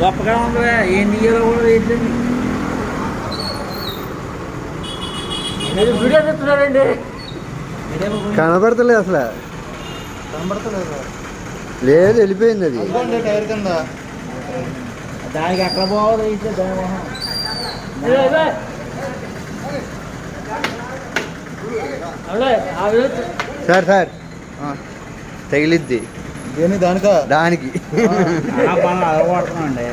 గొప్పగా ఉంది ఏం తీయాలో కూడా ఏంటండి వీడియో కనబడతలేదు అసలు. కనబడతలేదు. లేదు వెళ్ళిపోయింది అది. టైర్ కింద. దానికి ఎక్కడ పోవాలి అయితే దాని మొహం. Sir sir. తగిలిద్ది. దేని దానిక? దానికి. అలవాడుతున్నాండి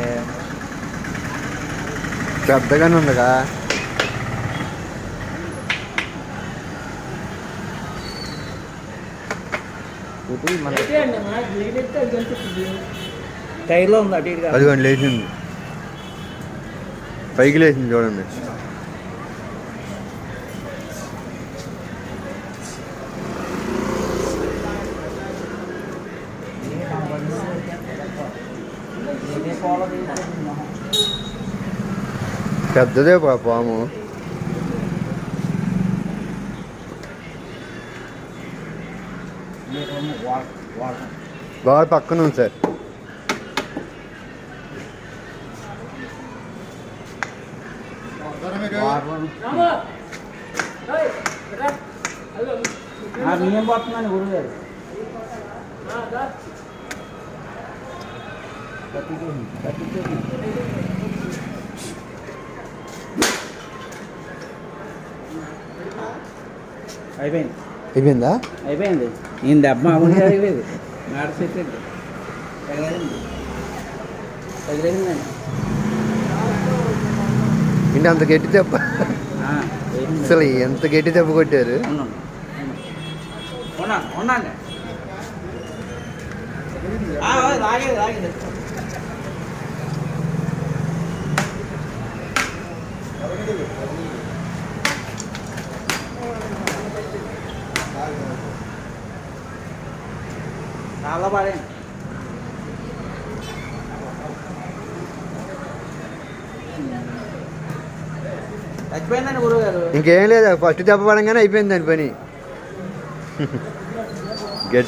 పెద్దగానే ఉందిగా. టైర్లో ఉంది అటు. అదిగోండి లేచింది. పైకి లేచింది చూడండి. పెద్దదే పా పాము మీరు వాడ- వాడ- గోడ పక్కన ఉంది సార్ ఆ బియ్యం పోతుందండి గురువు గారు అయిపోయింది. అయిపోయిందా? అయిపోయింది. నేను దెబ్బ మామూలుగా అయిపోయింది నాడు సెట్ ఇంటి అంత గట్టి దెబ్బ? అసలు ఎంత గట్టి దెబ్బ కొట్టారు? ఉన్నాను ఉన్నాను చాలా పడండి చచ్చిపోయిందండి గురువు గారు. ఇంకేం లేదు ఫస్ట్ దెబ్బ పడంగానే అయిపోయింది పని.